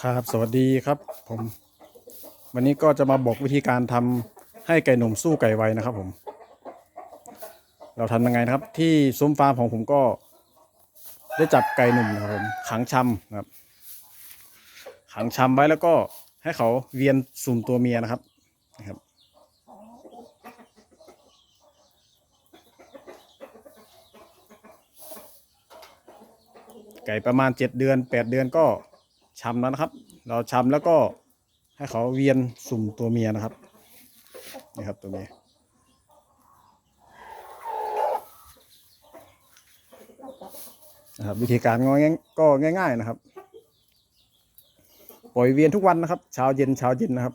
ครับสวัสดีครับผมวันนี้ก็จะมาบอกวิธีการทำให้ไก่หนุ่มสู้ไก่ไวนะครับผม เราทำยังไงนะครับ ที่ซุ้มฟาร์มของผมก็ ได้จับไก่หนุ่มนะครับผมขังชำนะครับ ขังชำไว้แล้วก็ให้เขาเวียนสุ่มตัวเมียนะครับนะครับ ไก่ประมาณเจ็ดเดือนแปดเดือนก็ชำแล้วนะครับ เราชำแล้วก็ให้เขาเวียนสุ่มตัวเมียนะครับนี่ครับตัวเมียนะครับวิธีการง่ายก็ง่าย ๆนะครับ ปล่อยเวียนทุกวันนะครับ เช้าเย็นเช้าเย็นนะครับ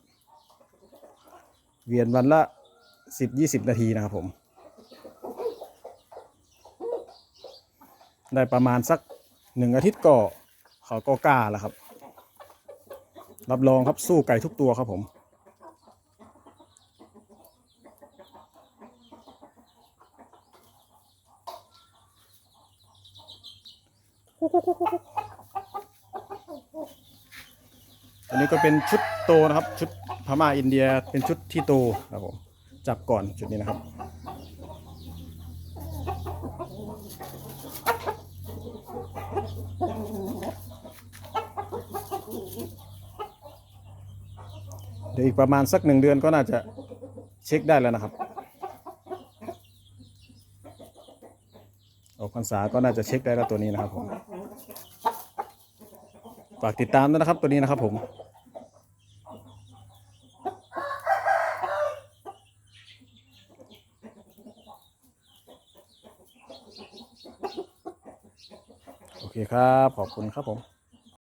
เวียนวันละสิบยี่สิบนาทีนะครับผม ได้ประมาณสัก หนึ่งอาทิตย์ก็เขาก็กล้าแล้วครับ รับรองครับสู้ไก่ทุกตัวครับผม อันนี้ก็เป็นชุดโตนะครับ ชุดพม่าอินเดียเป็นชุดที่โตครับผมจับก่อนชุดนี้นะครับ ดี๋ยวอีกประมาณสักหนึ่งเดือนก็น่าจะเช็คได้แล้วนะครับ ออกพรรษาก็น่าจะเช็คได้แล้วตัวนี้นะครับผมฝากติดตามด้วยนะครับตัวนี้นะครับผมโอเคครับ ขอบคุณครับผม